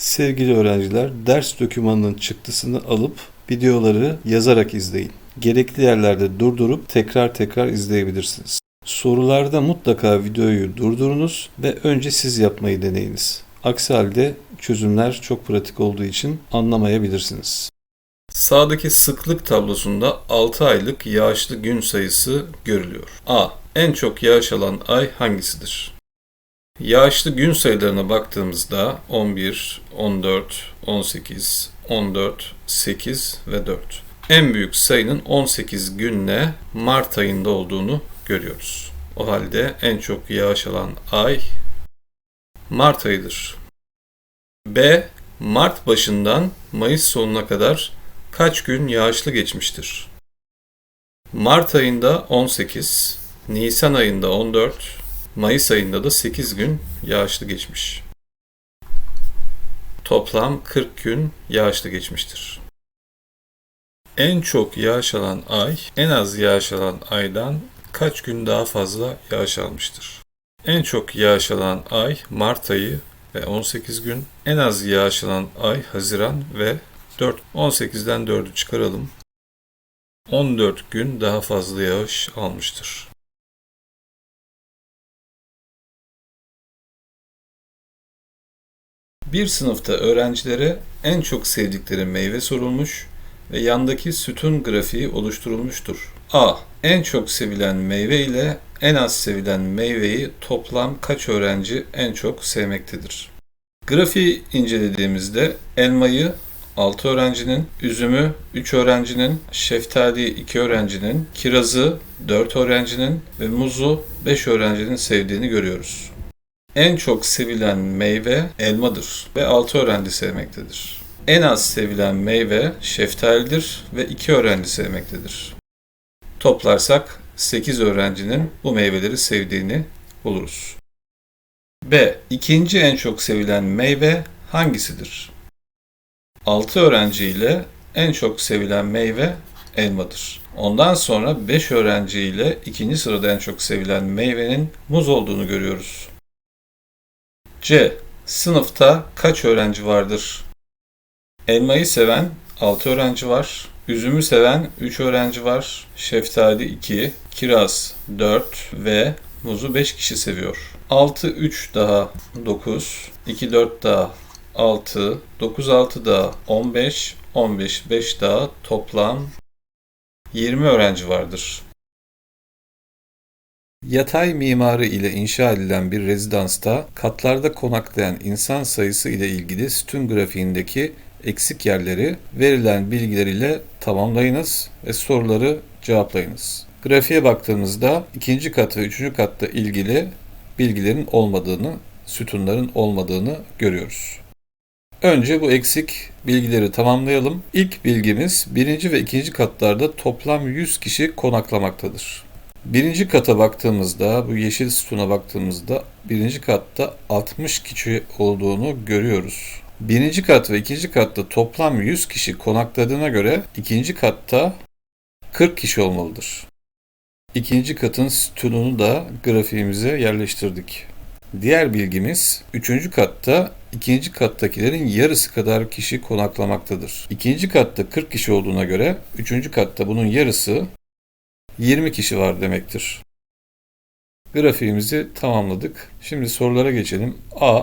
Sevgili öğrenciler, ders dokümanının çıktısını alıp videoları yazarak izleyin. Gerekli yerlerde durdurup tekrar tekrar izleyebilirsiniz. Sorularda mutlaka videoyu durdurunuz ve önce siz yapmayı deneyiniz. Aksi halde çözümler çok pratik olduğu için anlamayabilirsiniz. Sağdaki sıklık tablosunda 6 aylık yağışlı gün sayısı görülüyor. A. En çok yağış alan ay hangisidir? Yağışlı gün sayılarına baktığımızda 11, 14, 18, 14, 8 ve 4. En büyük sayının 18 günle Mart ayında olduğunu görüyoruz. O halde en çok yağış alan ay Mart ayıdır. B. Mart başından Mayıs sonuna kadar kaç gün yağışlı geçmiştir? Mart ayında 18, Nisan ayında 14, Mayıs ayında da 8 gün yağışlı geçmiş. Toplam 40 gün yağışlı geçmiştir. En çok yağış alan ay, en az yağış alan aydan kaç gün daha fazla yağış almıştır? En çok yağış alan ay Mart ayı ve 18 gün, en az yağış alan ay Haziran ve 4. 18'den 4'ü çıkaralım. 14 gün daha fazla yağış almıştır. Bir sınıfta öğrencilere en çok sevdikleri meyve sorulmuş ve yandaki sütun grafiği oluşturulmuştur. A. En çok sevilen meyve ile en az sevilen meyveyi toplam kaç öğrenci en çok sevmektedir? Grafiği incelediğimizde elmayı 6 öğrencinin, üzümü 3 öğrencinin, şeftali 2 öğrencinin, kirazı 4 öğrencinin ve muzu 5 öğrencinin sevdiğini görüyoruz. En çok sevilen meyve elmadır ve 6 öğrenci sevmektedir. En az sevilen meyve şeftalidir ve 2 öğrenci sevmektedir. Toplarsak 8 öğrencinin bu meyveleri sevdiğini buluruz. B. İkinci en çok sevilen meyve hangisidir? 6 öğrenci ile en çok sevilen meyve elmadır. Ondan sonra 5 öğrenci ile ikinci sırada en çok sevilen meyvenin muz olduğunu görüyoruz. C. Sınıfta kaç öğrenci vardır? Elmayı seven 6 öğrenci var. Üzümü seven 3 öğrenci var. Şeftali 2, kiraz 4 ve muzu 5 kişi seviyor. 6 3 daha 9, 2 4 daha 6, 9 6 daha 15, 15 5 daha toplam 20 öğrenci vardır. Yatay mimarı ile inşa edilen bir rezidansta katlarda konaklayan insan sayısı ile ilgili sütun grafiğindeki eksik yerleri verilen bilgiler ile tamamlayınız ve soruları cevaplayınız. Grafiğe baktığımızda ikinci kat ve üçüncü katta ilgili bilgilerin olmadığını, sütunların olmadığını görüyoruz. Önce bu eksik bilgileri tamamlayalım. İlk bilgimiz birinci ve ikinci katlarda toplam 100 kişi konaklamaktadır. Birinci kata baktığımızda, bu yeşil sütuna baktığımızda birinci katta 60 kişi olduğunu görüyoruz. Birinci kat ve ikinci katta toplam 100 kişi konakladığına göre ikinci katta 40 kişi olmalıdır. İkinci katın sütununu da grafiğimize yerleştirdik. Diğer bilgimiz üçüncü katta ikinci kattakilerin yarısı kadar kişi konaklamaktadır. İkinci katta 40 kişi olduğuna göre üçüncü katta bunun yarısı 20 kişi var demektir. Grafiğimizi tamamladık. Şimdi sorulara geçelim. A.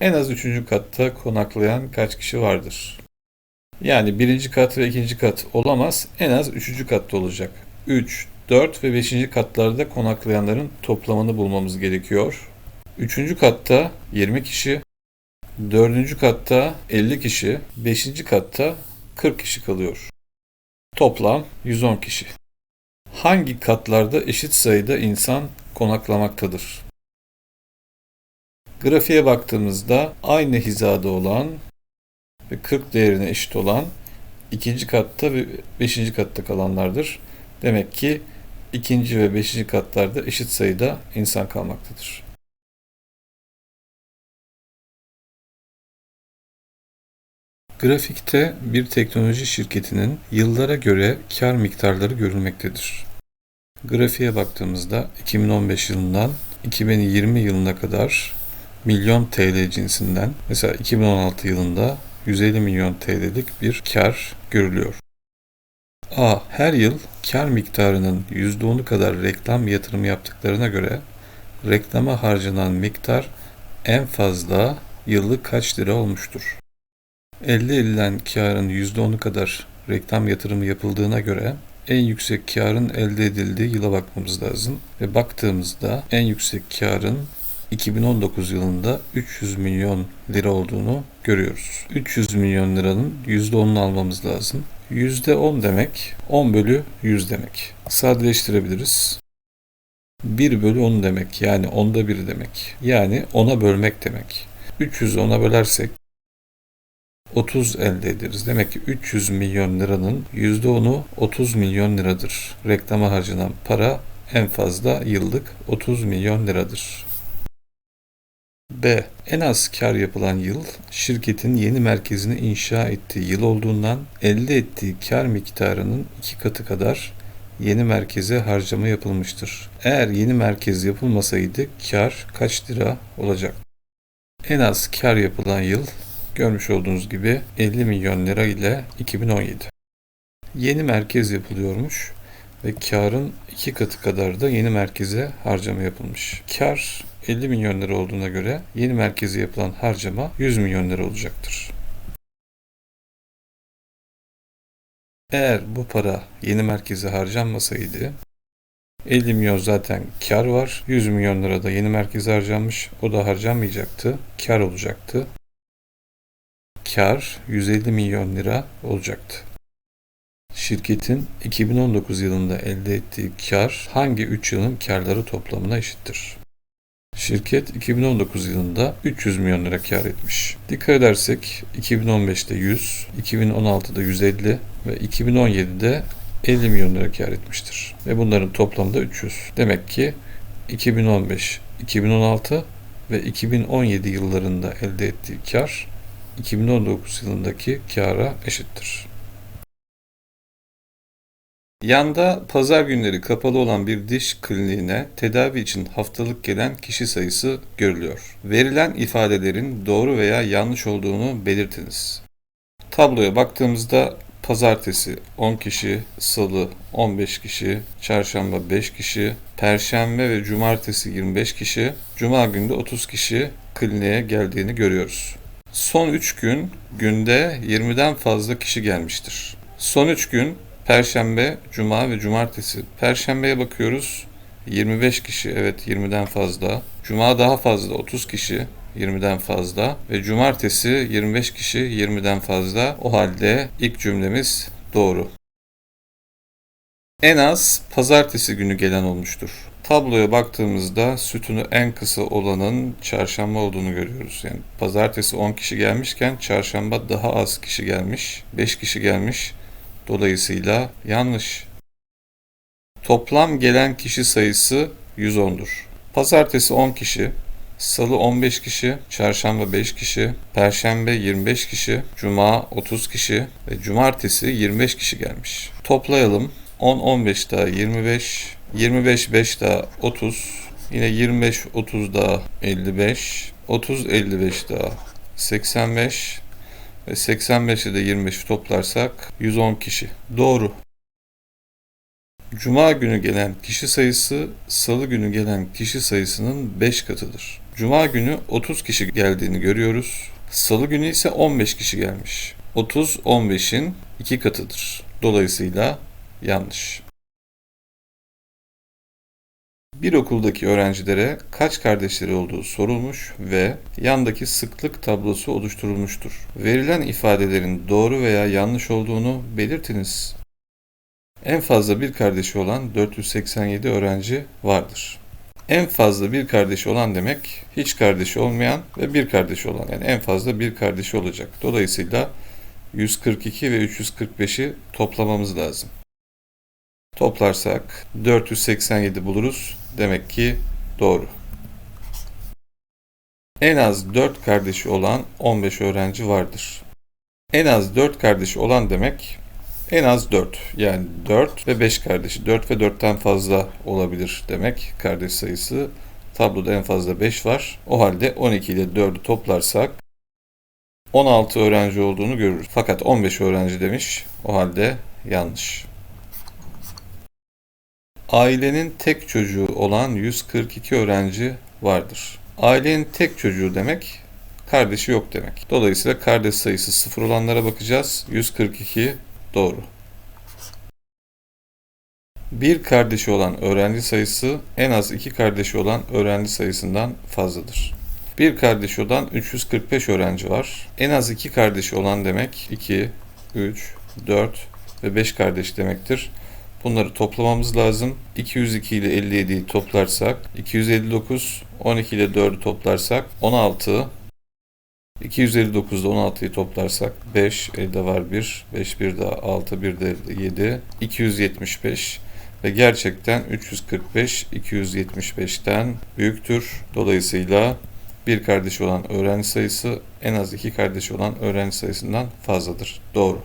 En az üçüncü katta konaklayan kaç kişi vardır? Yani birinci kat ve ikinci kat olamaz. En az üçüncü katta olacak. 3, 4 ve 5. katlarda konaklayanların toplamını bulmamız gerekiyor. Üçüncü katta 20 kişi, dördüncü katta 50 kişi, beşinci katta 40 kişi kalıyor. Toplam 110 kişi. Hangi katlarda eşit sayıda insan konaklamaktadır? Grafiğe baktığımızda aynı hizada olan ve 40 değerine eşit olan ikinci katta ve beşinci katta kalanlardır. Demek ki ikinci ve beşinci katlarda eşit sayıda insan kalmaktadır. Grafikte bir teknoloji şirketinin yıllara göre kar miktarları görülmektedir. Grafiğe baktığımızda 2015 yılından 2020 yılına kadar milyon TL cinsinden mesela 2016 yılında 150 milyon TL'lik bir kar görülüyor. A. Her yıl kar miktarının %10'u kadar reklam yatırımı yaptıklarına göre reklama harcanan miktar en fazla yıllık kaç lira olmuştur? Elde edilen karın %10'u kadar reklam yatırımı yapıldığına göre en yüksek karın elde edildiği yıla bakmamız lazım. Ve baktığımızda en yüksek karın 2019 yılında 300 milyon lira olduğunu görüyoruz. 300 milyon liranın %10'unu almamız lazım. %10 demek 10 bölü 100 demek. Sadeleştirebiliriz. 1 bölü 10 demek yani onda 1 demek. Yani 10'a bölmek demek. 300'ü 10'a bölersek 30 elde ederiz. Demek ki 300 milyon liranın %10'u 30 milyon liradır. Reklama harcanan para en fazla yıllık 30 milyon liradır. B. En az kar yapılan yıl şirketin yeni merkezini inşa ettiği yıl olduğundan elde ettiği kar miktarının iki katı kadar yeni merkeze harcama yapılmıştır. Eğer yeni merkez yapılmasaydı kar kaç lira olacak? En az kar yapılan yıl görmüş olduğunuz gibi 50 milyon lira ile 2017. Yeni merkez yapılıyormuş ve karın iki katı kadar da yeni merkeze harcama yapılmış. Kar 50 milyon lira olduğuna göre yeni merkeze yapılan harcama 100 milyon lira olacaktır. Eğer bu para yeni merkeze harcanmasaydı 50 milyon zaten kar var. 100 milyon lira da yeni merkeze harcanmış. O da harcanmayacaktı. Kar olacaktı. Kar 150 milyon lira olacaktı. Şirketin 2019 yılında elde ettiği kar hangi 3 yılın karları toplamına eşittir? Şirket 2019 yılında 300 milyon lira kar etmiş. Dikkat edersek 2015'te 100, 2016'da 150 ve 2017'de 50 milyon lira kar etmiştir. Ve bunların toplamı da 300. Demek ki 2015, 2016 ve 2017 yıllarında elde ettiği kar 2019 yılındaki kara eşittir. Yanda pazar günleri kapalı olan bir diş kliniğine tedavi için haftalık gelen kişi sayısı görülüyor. Verilen ifadelerin doğru veya yanlış olduğunu belirtiniz. Tabloya baktığımızda pazartesi 10 kişi, salı 15 kişi, çarşamba 5 kişi, perşembe ve cumartesi 25 kişi, cuma günde 30 kişi kliniğe geldiğini görüyoruz. Son 3 gün günde 20'den fazla kişi gelmiştir. Son 3 gün Perşembe, Cuma ve Cumartesi. Perşembeye bakıyoruz. 25 kişi, evet 20'den fazla. Cuma daha fazla, 30 kişi, 20'den fazla. Ve Cumartesi 25 kişi, 20'den fazla. O halde ilk cümlemiz doğru. En az pazartesi günü gelen olmuştur. Tabloya baktığımızda sütunu en kısa olanın çarşamba olduğunu görüyoruz. Yani pazartesi 10 kişi gelmişken çarşamba daha az kişi gelmiş. 5 kişi gelmiş. Dolayısıyla yanlış. Toplam gelen kişi sayısı 110'dur. Pazartesi 10 kişi, salı 15 kişi, çarşamba 5 kişi, perşembe 25 kişi, cuma 30 kişi ve cumartesi 25 kişi gelmiş. Toplayalım. 10 15 daha 25, 25 5 daha 30, yine 25 30 daha 55, 30 55 daha 85, ve 85'i de 25 toplarsak 110 kişi. Doğru. Cuma günü gelen kişi sayısı salı günü gelen kişi sayısının 5 katıdır. Cuma günü 30 kişi geldiğini görüyoruz. Salı günü ise 15 kişi gelmiş. 30 15'in 2 katıdır. Dolayısıyla yanlış. Bir okuldaki öğrencilere kaç kardeşleri olduğu sorulmuş ve yandaki sıklık tablosu oluşturulmuştur. Verilen ifadelerin doğru veya yanlış olduğunu belirtiniz. En fazla bir kardeşi olan 487 öğrenci vardır. En fazla bir kardeşi olan demek hiç kardeşi olmayan ve bir kardeşi olan yani en fazla bir kardeşi olacak. Dolayısıyla 142 ve 345'i toplamamız lazım. Toplarsak 487 buluruz. Demek ki doğru. En az 4 kardeşi olan 15 öğrenci vardır. En az 4 kardeşi olan demek en az 4 yani 4 ve 5 kardeşi 4 ve 4'ten fazla olabilir demek kardeş sayısı. Tabloda en fazla 5 var. O halde 12 ile 4'ü toplarsak 16 öğrenci olduğunu görürüz. Fakat 15 öğrenci demiş. O halde yanlış. Ailenin tek çocuğu olan 142 öğrenci vardır. Ailenin tek çocuğu demek kardeşi yok demek. Dolayısıyla kardeş sayısı sıfır olanlara bakacağız. 142 doğru. Bir kardeşi olan öğrenci sayısı en az iki kardeşi olan öğrenci sayısından fazladır. Bir kardeşi olan 345 öğrenci var. En az iki kardeşi olan demek 2, 3, 4 ve 5 kardeş demektir. Bunları toplamamız lazım. 202 ile 57'yi toplarsak 259, 12 ile 4'ü toplarsak 16, 259 ile 16'yı toplarsak 5, elde var 1, 5 bir daha 6, bir de 7, 275 ve gerçekten 345 275'ten büyüktür. Dolayısıyla bir kardeşi olan öğrenci sayısı en az iki kardeşi olan öğrenci sayısından fazladır. Doğru.